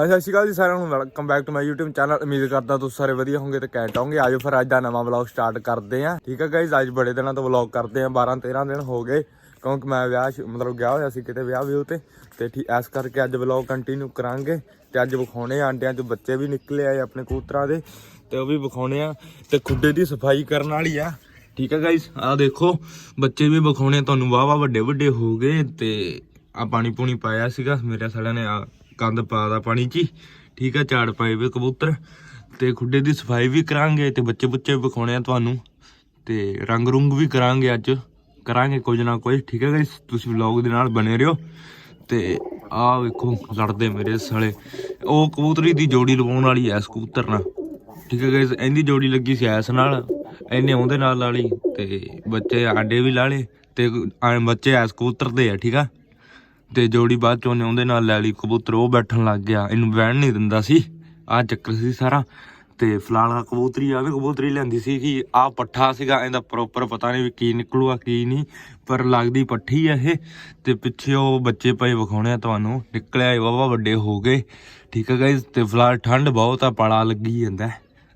ਹਾਂਜੀ, ਸਤਿ ਸ਼੍ਰੀ ਅਕਾਲ ਜੀ ਸਾਰਿਆਂ ਨੂੰ। Welcome back to my YouTube channel ਉਮੀਦ ਕਰਦਾ ਤੁਸੀਂ ਸਾਰੇ ਵਧੀਆ ਹੋਵੋਗੇ ਤੇ ਕੈਂਟ ਹੋਵੋਗੇ। ਆਜੋ ਫਿਰ ਅੱਜ ਦਾ ਨਵਾਂ ਵਲੌਗ ਸਟਾਰਟ ਕਰਦੇ ਆਂ ਠੀਕ ਹੈ ਗਾਇਜ਼ ਅੱਜ ਬੜੇ ਦਿਨਾਂ ਤੋਂ ਵਲੌਗ ਕਰਦੇ ਆਂ 12 13 ਦਿਨ ਹੋ ਗਏ। ਕਿਉਂਕਿ ਮੈਂ ਵਿਆਹ ਸ਼- ਮਤਲਬ ਗਿਆ ਹੋਇਆ ਸੀ ਕਿਤੇ ਵਿਆਹ ਵਿਊ ਤੇ। ਤੇ ਠੀਕ ਐਸ ਕਰਕੇ ਅੱਜ ਵਲੌਗ ਕੰਟੀਨਿਊ ਕਰਾਂਗੇ। ਤੇ ਅੱਜ ਵਿਖਾਉਣੇ ਆਂਡਿਆਂ ਚ ਬੱਚੇ ਵੀ ਨਿਕਲੇ ਆਏ ਆਪਣੇ ਕਬੂਤਰਾਂ ਦੇ। ਤੇ ਉਹ ਵੀ ਵਿਖਾਉਣੇ ਆ। ਤੇ ਖੁੱਡੇ ਦੀ ਸਫ਼ਾਈ ਕਰਨ ਵਾਲੀ ਆ। ਠੀਕ ਹੈ ਗਾਇਜ਼ ਆ ਦੇਖੋ, ਬੱਚੇ ਵੀ ਵਿਖਾਉਣੇ ਤੁਹਾਨੂੰ ਵਾਹ ਵਾਹ ਵੱਡੇ ਵੱਡੇ ਹੋ ਗਏ। ਤੇ ਆ ਪਾਣੀ ਪੂਣੀ ਪਾਇਆ ਸੀਗਾ। ਮੇਰੇ ਸਾਲਿਆਂ ਨੇ ਆ ਕੰਦ ਪਾਦਾ ਪਾਣੀ 'ਚ ਹੀ। ਠੀਕ ਆ, ਝਾੜ ਪਾਏ ਵੇ ਕਬੂਤਰ। ਤੇ ਖੁੱਡੇ ਦੀ ਸਫ਼ਾਈ ਵੀ ਕਰਾਂਗੇ ਤੇ ਬੱਚੇ ਬੁੱਚੇ ਵੀ ਵਿਖਾਉਣੇ ਆ ਤੁਹਾਨੂੰ। ਤੇ ਰੰਗ ਰੁੰਗ ਵੀ ਕਰਾਂਗੇ ਅੱਜ। ਕਰਾਂਗੇ ਕੁਝ ਨਾ ਕੁਝ। ਠੀਕ ਹੈ ਗਾਇਸ ਤੁਸੀਂ ਵਲੌਗ ਦੇ ਨਾਲ ਬਣੇ ਰਹੋ। ਤੇ ਆਹ ਵੇਖੋ, ਲੜਦੇ ਮੇਰੇ ਸਾਲੇ। ਉਹ ਕਬੂਤਰੀ ਦੀ ਜੋੜੀ ਲਵਾਉਣ ਵਾਲੀ ਐ ਕਬੂਤਰ ਨਾਲ। ਠੀਕ ਹੈ ਗਾਇਸ ਇਹਦੀ ਜੋੜੀ ਲੱਗੀ ਸੀ ਐਸ ਨਾਲ। ਇਹਨੇ ਉਹਦੇ ਨਾਲ ਲਾ ਲਈ ਤੇ ਬੱਚੇ ਆਂਡੇ ਵੀ ਲਾ ਲਏ। ਤੇ ਬੱਚੇ ਐਸ ਕਬੂਤਰ ਦੇ ਆ, ਠੀਕ ਆ। ਤੇ ਜੋੜੀ ਬਾਅਦ ਚੋਂ ਨੇ ਉਹਦੇ ਨਾਲ ਲੈ ਲਈ ਕਬੂਤਰ, ਉਹ ਬੈਠਣ ਲੱਗ ਗਿਆ। ਇਹਨੂੰ ਬਹਿਣ ਨਹੀਂ ਦਿੰਦਾ ਸੀ। ਆ ਚੱਕਰ ਸੀ ਸਾਰਾ। ਤੇ ਫਲਾਣਾ ਕਬੂਤਰੀ ਆਵੇ ਕਬੂਤਰੀ ਲੈਂਦੀ ਸੀ ਕਿ ਆ ਪੱਠਾ ਸੀਗਾ, ਇਹਦਾ ਪ੍ਰੋਪਰ ਪਤਾ ਨਹੀਂ ਵੀ ਕੀ ਨਿਕਲੂਗਾ, ਕੀ ਨਹੀਂ ਪਰ ਲੱਗਦੀ ਪੱਠੀ ਆ ਇਹ। ਤੇ ਪਿੱਛੇ ਉਹ ਬੱਚੇ ਪਏ ਵਿਖਾਉਣੇ ਆ ਤੁਹਾਨੂੰ। ਨਿਕਲਿਆ ਵਾਵਾ ਵੱਡੇ ਹੋ ਗਏ। ਠੀਕ ਹੈ ਗਾਇਸ ਤੇ ਫਿਲਹਾਲ ਠੰਡ ਬਹੁਤ ਆ, ਪਾਲਾ ਲੱਗੀ ਜਾਂਦਾ।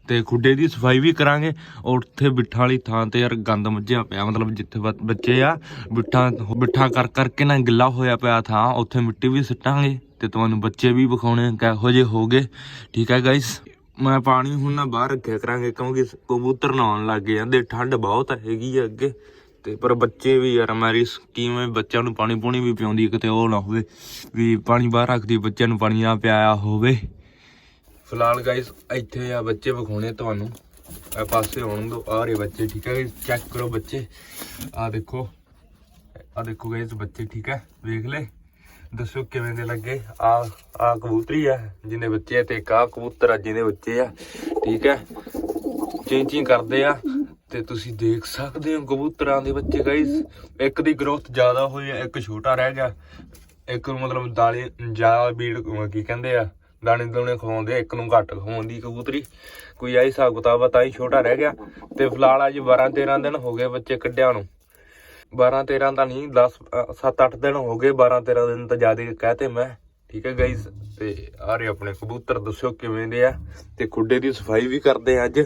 ਤੇ ਖੁੱਡੇ ਦੀ ਸਫ਼ਾਈ ਵੀ ਕਰਾਂਗੇ। ਔਰ ਉੱਥੇ ਬਿੱਠਾਂ ਵਾਲੀ ਥਾਂ ਤੇ ਯਾਰ ਗੰਦ ਮੱਝਿਆ ਪਿਆ, ਮਤਲਬ ਜਿੱਥੇ ਬ- ਬੱਚੇ ਆ, ਬਿੱਠਾਂ ਬਿੱਠਾਂ ਕਰ ਕਰਕੇ ਨਾ ਗਿੱਲਾ ਹੋਇਆ ਪਿਆ ਥਾਂ, ਉੱਥੇ ਮਿੱਟੀ ਵੀ ਸਿੱਟਾਂਗੇ ਤੇ ਤੁਹਾਨੂੰ ਬੱਚੇ ਵੀ ਵਿਖਾਉਣੇ ਕਿਹੋ ਜਿਹੇ ਹੋਗੇ ਠੀਕ ਹੈ ਗਾਇਸ ਮੈਂ ਪਾਣੀ ਹੁਣ ਨਾ ਬਾਹਰ ਰੱਖਿਆ ਕਰਾਂਗੇ, ਕਿਉਂਕਿ ਕਬੂਤਰ ਨਹਾਉਣ ਲੱਗ ਜਾਂਦੇ, ਠੰਡ ਬਹੁਤ ਹੈਗੀ ਆ ਅੱਗੇ। ਤੇ ਪਰ ਬੱਚੇ ਵੀ ਯਾਰ ਮੇਰੀ ਸਕੀਮ ਹੈ ਬੱਚਿਆਂ ਨੂੰ ਪਾਣੀ ਪੂਣੀ ਵੀ ਪਿਆਉਂਦੀ ਕਿਤੇ ਉਹ ਨਾ ਹੋਵੇ, ਵੀ ਪਾਣੀ ਬਾਹਰ ਰੱਖਦੀ, ਬੱਚਿਆਂ ਨੂੰ ਪਾਣੀ ਨਾ ਪਿਆਇਆ ਹੋਵੇ। ਫਿਲਹਾਲ ਗਾਇਸ ਇੱਥੇ ਆ ਬੱਚੇ ਵਿਖਾਉਣੇ ਤੁਹਾਨੂੰ। ਆ ਪਾਸੇ ਆਉਣ ਦੋ, ਆ ਰਹੇ ਬੱਚੇ, ਠੀਕ ਹੈ? ਚੈੱਕ ਕਰੋ ਬੱਚੇ। ਆ ਦੇਖੋ। ਆ ਦੇਖੋ ਗਾਇਸ ਬੱਚੇ, ਠੀਕ ਹੈ? ਵੇਖ ਲੈ ਦੱਸੋ ਕਿਵੇਂ ਦੇ ਲੱਗੇ? ਆ ਆ ਕਬੂਤਰੀ ਆ, ਜਿਹਨੇ ਬੱਚੇ ਆ ਤੇ ਇੱਕ ਆਹ ਕਬੂਤਰ ਆ, ਜਿਹਦੇ ਬੱਚੇ ਆ, ਠੀਕ ਹੈ? ਚੀਂ ਚੀਂ ਕਰਦੇ ਆ ਤੇ ਤੁਸੀਂ ਦੇਖ ਸਕਦੇ ਹੋ ਕਬੂਤਰਾਂ ਦੇ ਬੱਚੇ ਗਾਇਸ ਇੱਕ ਦੀ ਗਰੋਥ ਜ਼ਿਆਦਾ ਹੋਈ ਹੈ ਇੱਕ ਛੋਟਾ ਰਹਿ ਗਿਆ। ਇੱਕ ਨੂੰ ਮਤਲਬ ਦਾਲੇ ਜ਼ਿਆਦਾ ਬੀੜ ਕੀ ਕਹਿੰਦੇ ਆ? ਦਾਣੇ ਦੋਣੇ ਖਵਾਉਂਦੇ ਇੱਕ ਨੂੰ ਘੱਟ ਖਵਾਉਂਦੀ ਕਬੂਤਰੀ। ਕੋਈ ਐ ਹਿਸਾਬ ਕਿਤਾਬ ਆ, ਤਾਂ ਹੀ ਛੋਟਾ ਰਹਿ ਗਿਆ। ਤੇ ਫਿਲਹਾਲ ਅੱਜ 12 13 ਦਿਨ ਹੋ ਗਏ ਬੱਚੇ ਕੱਢਿਆ ਨੂੰ। 12 13 ਤਾਂ ਨਹੀਂ 10 7 8 ਦਿਨ ਹੋ ਗਏ 12 13 ਦਿਨ ਤਾਂ ਜ਼ਿਆਦਾ ਕਹਤੇ ਮੈਂ। ਠੀਕ ਹੈ ਗਾਇਸ ਤੇ ਆ ਰਹੇ ਆਪਣੇ ਕਬੂਤਰ, ਦੱਸਿਓ ਕਿਵੇਂ ਦੇ ਆ। ਤੇ ਖੁੱਡੇ ਦੀ ਸਫ਼ਾਈ ਵੀ ਕਰਦੇ ਆ ਅੱਜ।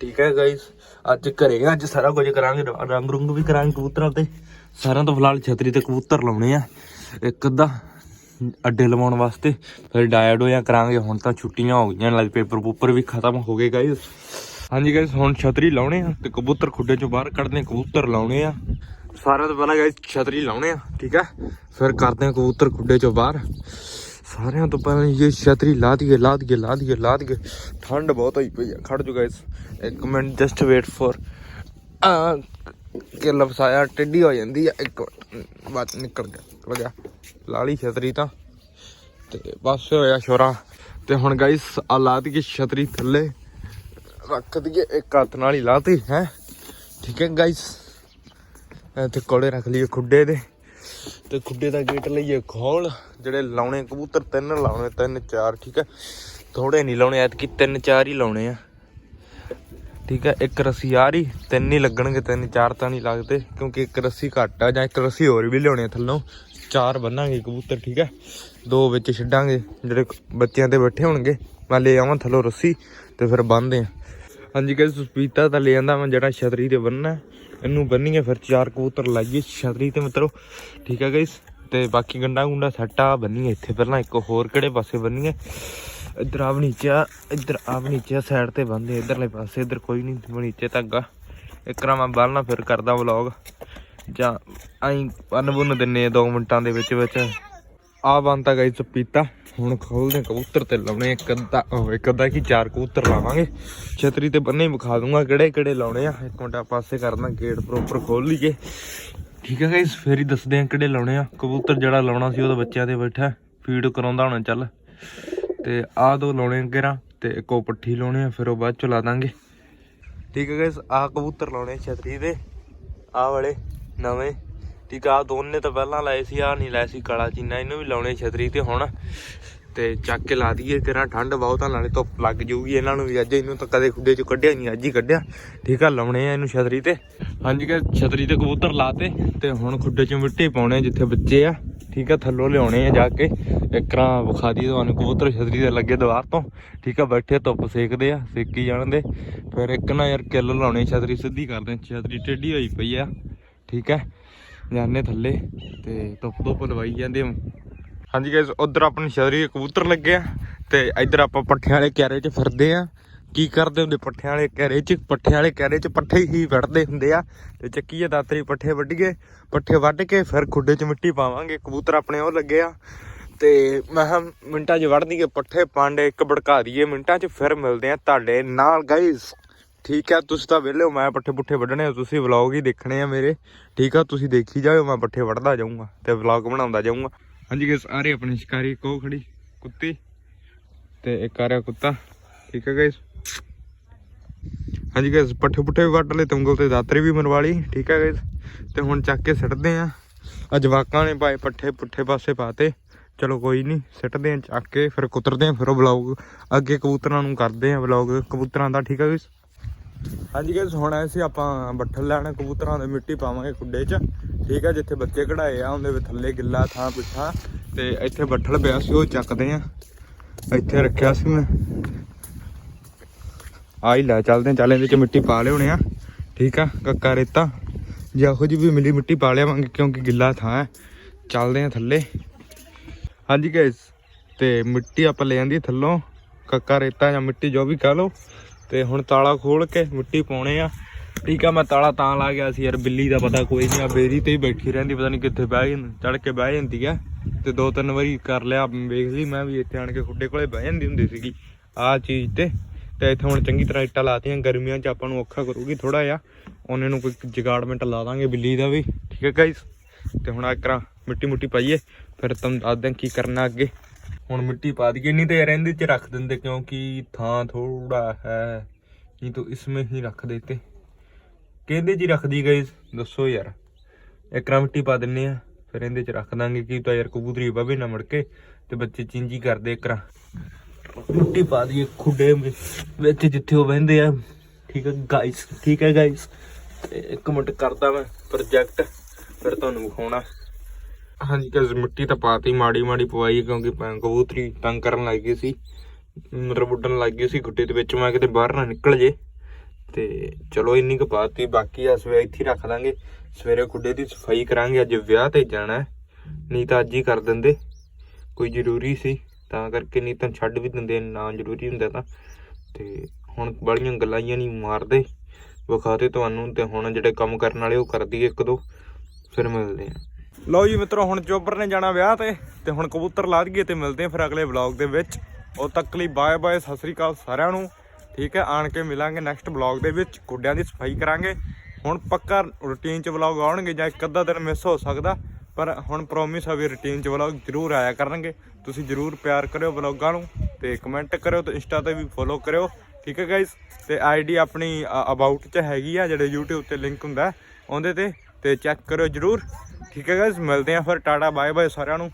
ਠੀਕ ਹੈ ਗਾਇਸ ਅੱਜ ਘਰੇ ਅੱਜ ਸਾਰਾ ਕੁਝ ਕਰਾਂਗੇ, ਰੰਗ ਰੁੰਗ ਵੀ ਕਰਾਂਗੇ ਕਬੂਤਰਾਂ ਤੇ। ਸਾਰਿਆਂ ਤੋਂ ਫਿਲਹਾਲ ਛਤਰੀ ਤੇ ਕਬੂਤਰ ਲਾਉਣੇ ਆ। ਇੱਕ ਅੱਧਾ ਅੱਡੇ ਲਵਾਉਣ ਵਾਸਤੇ। ਫਿਰ ਡਾਇਟ ਹੋਇਆ ਕਰਾਂਗੇ, ਹੁਣ ਤਾਂ ਛੁੱਟੀਆਂ ਹੋ ਗਈਆਂ, ਨਾਲ ਪੇਪਰ ਪੂਪਰ ਵੀ ਖਤਮ ਹੋ ਗਏ ਗਾਇਸ ਹਾਂਜੀ ਗਾਇਸ ਹੁਣ ਛਤਰੀ ਲਾਉਣੇ ਆ ਤੇ ਕਬੂਤਰ ਖੁੱਡੇ ਚੋਂ ਬਾਹਰ ਕੱਢਦੇ ਕਬੂਤਰ ਲਾਉਣੇ ਆ। ਸਾਰਿਆਂ ਤੋਂ ਪਹਿਲਾਂ ਗਾਇਸ ਛਤਰੀ ਲਾਉਣੇ ਆ, ਠੀਕ ਆ? ਫਿਰ ਕਰਦੇ ਆ ਕਬੂਤਰ ਖੁੱਡੇ ਚੋਂ ਬਾਹਰ। ਸਾਰਿਆਂ ਤੋਂ ਪਹਿਲਾਂ ਇਹ ਛਤਰੀ ਲਾ ਦਈਏ ਲਾ ਦਈਏ ਲਾ ਦਈਏ ਲਾ ਦਈਏ। ਠੰਡ ਬਹੁਤ ਹੋਈ ਪਈ ਆ, ਖੜ ਜੋ ਗਾਇਸ ਇੱਕ ਮਿੰਟ ਜਸਟ ਵੇਟ ਫॉर ਆ ਕਿ ਲਫਸਾਇਆ ਟੇਢੀ ਹੋ ਜਾਂਦੀ ਆ। ਇੱਕ ਮਿੰਟ ਬਾਤ ਨਿਕਲ ਗਿਆ ਨਿਕਲ ਗਿਆ। ਲਾ ਲਈ ਛਤਰੀ ਤਾਂ। ਤੇ ਬਸ ਹੋਇਆ ਸ਼ੋਰਾ। ਤੇ ਹੁਣ ਗਾਇਸ ਆ ਲਾ ਦਈਏ ਛਤਰੀ ਥੱਲੇ। ਰੱਖ ਦਈਏ ਇੱਕ ਹੱਥ ਨਾਲ ਹੀ ਲਾਤੀ ਹੈ। ਠੀਕ ਹੈ ਗਾਇਸ ਇੱਥੇ ਕੋਲੇ ਰੱਖ ਲਈਏ ਖੁੱਡੇ ਦੇ। ਤੇ ਖੁੱਡੇ ਦਾ ਗੇਟ ਲਈਏ ਖੋਲ। ਜਿਹੜੇ ਲਾਉਣੇ ਕਬੂਤਰ, ਤਿੰਨ ਲਾਉਣੇ, ਤਿੰਨ, ਚਾਰ, ਠੀਕ ਹੈ। ਥੋੜੇ ਨਹੀਂ ਲਾਉਣੇ, ਐਤਕੀ ਤਿੰਨ, ਚਾਰ ਹੀ ਲਾਉਣੇ ਆ। ਠੀਕ ਹੈ, ਇੱਕ ਰੱਸੀ ਆ ਰਹੀ, ਤਿੰਨ ਹੀ ਲੱਗਣਗੇ, ਤਿੰਨ, ਚਾਰ ਤਾਂ ਨਹੀਂ ਲੱਗਦੇ, ਕਿਉਂਕਿ ਇੱਕ ਰੱਸੀ ਘੱਟ ਆ ਜਾਂ ਇੱਕ ਰੱਸੀ ਹੋਰ ਵੀ ਲਿਆਉਣੀ ਆ ਥੱਲੋਂ। ਚਾਰ ਬੰਨਾਂਗੇ ਕਬੂਤਰ, ਠੀਕ ਹੈ? ਦੋ ਵਿੱਚ ਛੱਡਾਂਗੇ, ਜਿਹੜੇ ਬੱਚਿਆਂ ਤੇ ਬੈਠੇ ਹੋਣਗੇ। ਮੈਂ ਲੈ ਆਵਾਂ ਥੱਲੋਂ ਰੱਸੀ ਤੇ ਫਿਰ ਬੰਨਦੇ ਆ ਹਾਂਜੀ ਗਾਇਸ ਸੁਪੀਤਾ ਤਾਂ ਲੈ ਆਂਦਾ ਮੈਂ ਜਿਹੜਾ ਛਤਰੀ ਤੇ ਬੰਨਣਾ ਇਹਨੂੰ ਬੰਨੀਏ, ਫਿਰ ਚਾਰ ਕਬੂਤਰ ਲਾਈਏ ਛਤਰੀ ਤੇ ਮਿੱਤਰੋ। ਠੀਕ ਹੈ ਗਾਇਸ ਤੇ ਬਾਕੀ ਗੰਡਾ ਗੁੰਡਾ ਸੈੱਟ ਆ, ਬੰਨੀਏ ਇੱਥੇ ਪਹਿਲਾਂ ਇੱਕ ਹੋਰ ਕਿਹੜੇ ਪਾਸੇ ਬੰਨੀਏ? ਇੱਧਰ ਆ ਨੀਚੇ ਇੱਧਰ ਆ ਨੀਚੇ ਸਾਈਡ ਤੇ ਬੰਦੇ ਇੱਧਰਲੇ ਪਾਸੇ, ਇੱਧਰ ਕੋਈ ਨਹੀਂ ਨੀਚੇ ਧਾਗਾ। ਇੱਕ ਰਾਂ ਮੈਂ ਬਾਲਣਾ ਫਿਰ ਕਰਦਾ ਵਲੌਗ ਜਾਂ ਆਈ ਬੰਨ ਬੁੰਨ ਦਿੰਨੇ ਆ 2 ਮਿੰਟਾਂ ਦੇ ਵਿੱਚ ਵਿੱਚ। ਆ ਬੰਤਾ ਗਾਈ ਪੀਤਾ ਹੁਣ ਖੋਲਦੇ ਹਾਂ ਕਬੂਤਰ ਤੇ ਲਾਉਣੇ ਇੱਕ ਅੱਧਾ ਉਹ ਇੱਕ ਅੱਧਾ ਕੀ ਚਾਰ ਕਬੂਤਰ ਲਾਵਾਂਗੇ। ਛਤਰੀ ਤੇ ਬੰਨੇ ਵਿਖਾ ਦੂੰਗਾ ਕਿਹੜੇ ਕਿਹੜੇ ਲਾਉਣੇ ਆ। ਇੱਕ ਮਿੰਟ ਆ ਪਾਸੇ ਕਰਨਾ ਗੇਟ ਪ੍ਰੋਪਰ ਖੋਲ ਲਈਏ। ਠੀਕ ਹੈ ਗਾਇਸ ਫੇਰ ਹੀ ਦੱਸਦੇ ਆ ਕਿਹੜੇ ਲਾਉਣੇ ਆ। ਕਬੂਤਰ ਜਿਹੜਾ ਲਾਉਣਾ ਸੀ ਉਹਦੇ ਬੱਚਿਆਂ ਤੇ ਬੈਠਾ ਫੀਡ ਕਰਾਉਂਦਾ ਹੋਣਾ ਚੱਲ। ਤੇ ਆਹ ਦੋ ਲਾਉਣੇ ਗੇਰਾ ਤੇ ਇੱਕ ਉਹ ਪੱਠੀ ਲਾਉਣੇ ਆ, ਫਿਰ ਉਹ ਬਾਅਦ ਚ ਲਾ ਦਾਂਗੇ। ਠੀਕ ਹੈ ਗਾਇਸ ਆਹ ਕਬੂਤਰ ਲਾਉਣੇ ਛਤਰੀ ਦੇ। ਆ ਵਾਲੇ। ਨਵੇਂ। ਠੀਕ ਆ ਆਹ ਦੋਨੇ ਤਾਂ ਪਹਿਲਾਂ ਲਾਏ ਸੀ ਆ ਨਹੀਂ ਲਾਏ ਸੀ, ਕਾਲਾ ਚੀਨਾ, ਇਹਨੂੰ ਵੀ ਲਾਉਣੇ ਛਤਰੀ ਤੇ ਹੁਣ। ਤੇ ਚੱਕ ਕੇ ਲਾ ਦਈਏ ਕਿਰਾਂ ਠੰਡ ਬਹੁਤ ਆ, ਨਾਲੇ ਧੁੱਪ ਲੱਗ ਜੂਗੀ, ਇਹਨਾਂ ਨੂੰ ਵੀ ਅੱਜ ਇਹਨੂੰ ਤਾਂ ਕਦੇ ਖੁੱਡੇ ਚ ਕੱਢਿਆ ਨਹੀਂ, ਅੱਜ ਹੀ ਕੱਢਿਆ। ਠੀਕ ਆ, ਲਾਉਣੇ ਆ ਇਹਨੂੰ ਛਤਰੀ ਤੇ। ਹਾਂਜੀ ਕਿ ਛਤਰੀ ਤੇ ਕਬੂਤਰ ਲਾਤੇ, ਤੇ ਹੁਣ ਖੁੱਡੇ ਚ ਮਿੱਟੀ ਪਾਉਣੇ ਆ, ਜਿੱਥੇ ਬੱਚੇ ਆ। ਠੀਕ ਆ, ਥੱਲੋਂ ਲਿਆਉਣੇ ਆ ਜਾ ਕੇ। ਇੱਕਰਾਂ ਵਿਖਾ ਦੀ ਤੁਹਾਨੂੰ, ਕਬੂਤਰ ਛਤਰੀ ਦੇ ਲੱਗੇ ਦੀਵਾਰ ਤੋਂ। ਠੀਕ ਆ, ਬੈਠੇ ਧੁੱਪ ਸੇਕਦੇ ਆ, ਸੇਕੀ ਜਾਣਦੇ ਫਿਰ ਇੱਕ ਨਾ ਯਾਰ ਕਿੱਲ ਲਾਉਣੇ, ਛਤਰੀ ਸਿੱਧੀ ਕਰਦੇ ਛਤਰੀ ਟੇਢੀ ਹੋਈ ਪਈ ਆ। ਠੀਕ ਹੈ? ਜਾਨੇ ਥੱਲੇ ਤੇ ਧੁੱਪ ਧੁੱਪ ਲਵਾਈ ਜਾਂਦੇ ਆ। ਹਾਂਜੀ ਗਾਇਸ ਉਧਰ ਆਪਣੀ ਛਤਰੀ ਕਬੂਤਰ ਲੱਗੇ ਆ ਤੇ ਇੱਧਰ ਆਪਾਂ ਪੱਠਿਆਂ ਵਾਲੇ ਕਿਆਰੇ 'ਚ ਫਿਰਦੇ ਆ। ਕੀ ਕਰਦੇ ਹੁੰਦੇ ਪੱਠਿਆਂ ਵਾਲੇ ਕਿਆਰੇ 'ਚ? ਪੱਠਿਆਂ ਵਾਲੇ ਕਿਆਰੇ 'ਚ ਪੱਠੇ ਹੀ ਵੱਢਦੇ ਹੁੰਦੇ ਆ। ਤੇ ਚੱਕੀਏ ਦਾਤਰੀ ਪੱਠੇ ਵੱਢੀਏ, ਪੱਠੇ ਵੱਢ ਕੇ ਫਿਰ ਖੁੱਡੇ 'ਚ ਮਿੱਟੀ ਪਾਵਾਂਗੇ। ਕਬੂਤਰ ਆਪਣੇ ਉਹ ਲੱਗੇ ਆ। ਤੇ ਮੈਂ ਕਿਹਾ ਮਿੰਟਾਂ 'ਚ ਵੱਢ ਦਈਏ, ਪੱਠੇ ਪਾਂਡੇ ਇੱਕ ਭੜਕਾ ਦਈਏ ਮਿੰਟਾਂ 'ਚ, ਫਿਰ ਮਿਲਦੇ ਆ ਤੁਹਾਡੇ ਨਾਲ ਗਾਇਸ ਠੀਕ ਹੈ, ਤੁਸੀਂ ਤਾਂ ਵਿਹਲੇ ਹੋ, ਮੈਂ ਪੱਠੇ ਪੁੱਠੇ ਵੱਢਣੇ ਆ, ਤੁਸੀਂ ਵਲੌਗ ਹੀ ਦੇਖਣੇ ਆ ਮੇਰੇ। ਠੀਕ ਆ, ਤੁਸੀਂ ਦੇਖੀ ਜਾਓ ਮੈਂ ਪੱਠੇ ਵੱਢਦਾ ਜਾਊਂਗਾ ਤੇ ਵਲੌਗ ਬਣਾਉਂਦਾ ਜਾਊਂਗਾ। ਹਾਂਜੀ ਗਾਇਸ ਆ ਰਹੀ ਆਪਣੀ ਸ਼ਿਕਾਰੀ ਕੋ ਖੜੀ, ਕੁੱਤੀ ਤੇ ਇੱਕ ਆ ਰਿਹਾ ਕੁੱਤਾ। ਠੀਕ ਹੈ ਗਾਇਸ ਹਾਂਜੀ ਗਾਇਸ ਪੱਠੇ ਪੁੱਠੇ ਵੀ ਵੱਢ ਲਏ ਤੇ ਉਂਗਲ ਤੇ ਦਾਤਰੀ ਵੀ ਮਰਵਾ ਲਈ। ਠੀਕ ਹੈ ਗਾਇਸ ਤੇ ਹੁਣ ਚੱਕ ਕੇ ਸਿੱਟਦੇ ਆ। ਅਜਵਾਕਾਂ ਨੇ ਪਾਏ ਪੱਠੇ ਪੁੱਠੇ ਪਾਸੇ ਪਾਤੇ। ਚਲੋ ਕੋਈ ਨਹੀਂ ਸਿੱਟਦੇ ਆ, ਚੱਕ ਕੇ ਫਿਰ ਕੁਤਰਦੇ ਆ ਫਿਰ ਉਹ ਵਲੌਗ ਅੱਗੇ ਕਬੂਤਰਾਂ ਨੂੰ ਕਰਦੇ ਆ ਵਲੌਗ ਕਬੂਤਰਾਂ ਦਾ, ਠੀਕ ਹੈ ਗਾਇਸ ਹਾਂਜੀ ਗਾਇਸ ਹੁਣ ਆਏ ਸੀ ਆਪਾਂ ਬੱਠਲ ਲੈਣ, ਕਬੂਤਰਾਂ ਦੇ ਮਿੱਟੀ ਪਾਵਾਂਗੇ ਖੁੱਡੇ 'ਚ। ਠੀਕ ਆ, ਜਿੱਥੇ ਬੱਚੇ ਕਢਾਏ ਆ, ਉਹਦੇ ਵਿੱਚ ਥੱਲੇ ਗਿੱਲਾ ਥਾਂ ਪਿੱਠਾ। ਤੇ ਇੱਥੇ ਬੱਠਲ ਪਿਆ ਸੀ, ਉਹ ਚੱਕਦੇ ਆ। ਇੱਥੇ ਰੱਖਿਆ ਸੀ ਮੈਂ। ਆਈ ਲੈ, ਚੱਲਦੇ ਆ, ਚੱਲ ਇਹਦੇ 'ਚ ਮਿੱਟੀ ਪਾ ਲਿਆਉਣੇ ਆ। ਠੀਕ ਆ, ਕੱਕਾ ਰੇਤਾ। ਜੇ ਇਹੋ ਜਿਹੀ ਵੀ ਮਿਲੀ ਮਿੱਟੀ ਪਾ ਲਿਆਵਾਂਗੇ, ਕਿਉਂਕਿ ਗਿੱਲਾ ਥਾਂ ਹੈ। ਚੱਲਦੇ ਆ ਥੱਲੇ। ਹਾਂਜੀ ਗਾਇਸ ਤੇ ਮਿੱਟੀ ਆਪਾਂ ਲੈ ਜਾਂਦੀ ਥੱਲੋਂ। ਕੱਕਾ ਰੇਤਾ ਜਾਂ ਮਿੱਟੀ ਜੋ ਵੀ ਕਹ ਲਓ। ਤੇ ਹੁਣ ਤਾਲਾ ਖੋਲ ਕੇ ਮਿੱਟੀ ਪਾਉਣੇ ਆ। ਠੀਕ ਆ, ਮੈਂ ਤਾਲਾ ਤਾਂ ਲਾ ਗਿਆ ਸੀ ਯਾਰ, ਬਿੱਲੀ ਦਾ ਪਤਾ ਕੋਈ ਨਹੀਂ ਆ, ਬੇਰੀ ਤੇ ਹੀ ਬੈਠੀ ਰਹਿੰਦੀ, ਪਤਾ ਨਹੀਂ ਕਿੱਥੇ ਬਹਿ ਜਾਂਦੀ ਚੜ ਕੇ ਬਹਿ ਜਾਂਦੀ ਆ। ਤੇ ਦੋ ਤਿੰਨ ਵਾਰੀ ਕਰ ਲਿਆ, ਵੇਖ ਲਈ, ਮੈਂ ਵੀ ਇੱਥੇ ਆਣ ਕੇ ਖੁੱਡੇ ਕੋਲੇ ਬਹਿ ਜਾਂਦੀ ਹੁੰਦੀ ਸੀਗੀ, ਆ ਚੀਜ਼ ਤੇ। ਤੇ ਇੱਥੇ ਹੁਣ ਚੰਗੀ ਤਰ੍ਹਾਂ ਇੱਟਾਂ ਲਾਤੀਆਂ, ਗਰਮੀਆਂ 'ਚ ਆਪਾਂ ਨੂੰ ਔਖਾ ਕਰੂਗੀ ਥੋੜਾ ਜਿਹਾ। ਉਹਨੇ ਨੂੰ ਕੋਈ ਜਗਾੜਮੈਂਟ ਲਾ ਦਾਂਗੇ ਬਿੱਲੀ ਦਾ ਵੀ। ਠੀਕ ਹੈ ਗਾਇਸ ਤੇ ਹੁਣ ਆ ਕਰਾਂ, ਮਿੱਟੀ ਮੁੱਟੀ ਪਾਈਏ, ਫਿਰ ਤੁਹਾਨੂੰ ਦੱਸਦੇ ਕੀ ਕਰਨਾ ਅੱਗੇ। ਹੁਣ ਮਿੱਟੀ ਪਾ ਦਈਏ, ਨਹੀਂ ਤੇ ਯਾਰ ਇਹਦੇ 'ਚ ਰੱਖ ਦਿੰਦੇ ਕਿਉਂਕਿ ਥਾਂ ਥੋੜਾ ਹੈ। ਨਹੀਂ ਤਾਂ ਇਸਮੇ ਹੀ ਰੱਖ ਦੇਤੇ। ਕਿਹਦੇ 'ਚ ਹੀ ਰੱਖਦੀ ਗਾਇਸ ਦੱਸੋ ਯਾਰ। ਇੱਕਰਾ ਮਿੱਟੀ ਪਾ ਦਿੰਨੇ ਆ, ਫਿਰ ਇਹਦੇ 'ਚ ਰੱਖ ਦਾਂਗੇ। ਕਿ ਤਾਂ ਯਾਰ ਕਬੂਤਰੀ ਬਵੇ ਨਾ ਮੁੜ ਕੇ ਤੇ ਬੱਚੇ ਚਿੰਜੀ ਕਰਦੇ ਇੱਕਰਾ। ਮਿੱਟੀ ਪਾ ਦਈਏ ਖੁੱਡੇ ਵਿੱਚ ਜਿੱਥੇ ਉਹ ਬਹਿੰਦੇ ਆ। ਠੀਕ ਹੈ ਗਾਇਸ ਠੀਕ ਹੈ ਗਾਇਸ ਇੱਕ ਮਿੰਟ ਕਰਦਾ ਮੈਂ ਪ੍ਰੋਜੈਕਟ ਫਿਰ ਤੁਹਾਨੂੰ ਵਿਖਾਉਣਾ। ਹਾਂਜੀ ਗਾਇਸ ਮਿੱਟੀ ਤਾਂ ਪਾਤੀ, ਮਾੜੀ ਮਾੜੀ ਪਵਾਈ, ਕਿਉਂਕਿ ਕਬੂਤਰੀ ਤੰਗ ਕਰਨ ਲੱਗ ਗਈ ਸੀ। ਮਤਲਬ ਉੱਡਣ ਲੱਗ ਗਈ ਸੀ ਗੁੱਡੇ ਦੇ ਵਿੱਚ, ਮੈਂ ਕਿਤੇ ਬਾਹਰ ਨਾ ਨਿਕਲ ਜੇ। ਤੇ ਚਲੋ, ਇੰਨੀ ਕੁ ਪਾਤੀ ਬਾਕੀ ਆ ਸਵੇਰੇ ਇੱਥੇ ਹੀ ਰੱਖ ਦਾਂਗੇ ਸਵੇਰੇ ਗੁੱਡੇ ਦੀ ਸਫ਼ਾਈ ਕਰਾਂਗੇ, ਅੱਜ ਵਿਆਹ ਤੇ ਜਾਣਾ ਨਹੀਂ ਤਾਂ ਅੱਜ ਹੀ ਕਰ ਦਿੰਦੇ। ਕੋਈ ਜ਼ਰੂਰੀ ਸੀ, ਤਾਂ ਕਰਕੇ ਨਹੀਂ ਤਾਂ ਛੱਡ ਵੀ ਦਿੰਦੇ ਨਾ ਜ਼ਰੂਰੀ ਹੁੰਦਾ ਤਾਂ। ਤੇ ਹੁਣ ਬੜੀਆਂ ਗੱਲਾਂ ਹੀ ਨਹੀਂ ਮਾਰਦੇ। ਵਿਖਾਤੇ ਤੁਹਾਨੂੰ ਤੇ ਹੁਣ ਜਿਹੜੇ ਕੰਮ ਕਰਨ ਵਾਲੇ, ਉਹ ਕਰ ਦਈਏ ਇੱਕ ਦੋ। ਫਿਰ ਮਿਲਦੇ ਆ ਲਓ ਜੀ ਮਿੱਤਰੋ, ਹੁਣ ਚੋਬਰ ਨੇ ਜਾਣਾ ਵਿਆਹ ਤੇ ਤੇ ਹੁਣ ਕਬੂਤਰ ਲਾ ਦਈਏ ਤੇ ਮਿਲਦੇ ਆ ਫਿਰ ਅਗਲੇ ਵਲੌਗ ਦੇ ਵਿੱਚ। ਉਹ ਤੱਕ ਲਈ ਬਾਏ ਬਾਏ ਸਤਿ ਸ੍ਰੀ ਅਕਾਲ ਸਾਰਿਆਂ ਨੂੰ। ਠੀਕ ਹੈ, ਆਣ ਕੇ ਮਿਲਾਂਗੇ ਨੈਕਸਟ ਵਲੌਗ ਦੇ ਵਿੱਚ, ਗੁੱਡਿਆਂ ਦੀ ਸਫ਼ਾਈ ਕਰਾਂਗੇ। ਹੁਣ ਪੱਕਾ ਰੂਟੀਨ ਚ ਵਲੌਗ ਆਉਣਗੇ ਜਾਂ ਇੱਕ ਅੱਧਾ ਦਿਨ ਮਿਸ ਹੋ ਸਕਦਾ, ਪਰ ਹੁਣ ਪ੍ਰੋਮਿਸ ਆ ਵੀ ਰੂਟੀਨ ਚ ਵਲੌਗ ਜ਼ਰੂਰ ਆਇਆ ਕਰਨਗੇ। ਤੁਸੀਂ ਜ਼ਰੂਰ ਪਿਆਰ ਕਰਿਓ ਵਲੌਗਾਂ ਨੂੰ ਤੇ ਕਮੈਂਟ ਕਰਿਓ ਤੇ ਇੰਸਟਾ ਤੇ ਵੀ ਫੋਲੋ ਕਰਿਓ। ਠੀਕ ਹੈ ਗਾਇਸ ਤੇ ਆਈਡੀ ਆਪਣੀ ਅਬਾਊਟ ਚ ਹੈਗੀ ਆ, ਜਿਹੜੇ YouTube ਤੇ ਲਿੰਕ ਹੁੰਦਾ ਉਹਦੇ ਤੇ ਤੇ ਚੈੱਕ ਕਰਿਓ ਜ਼ਰੂਰ। ਠੀਕ ਹੈ ਗਾਇਸ ਮਿਲਦੇ ਆ ਫਿਰ ਟਾਟਾ ਬਾਏ ਬਾਏ ਸਾਰਿਆਂ ਨੂੰ।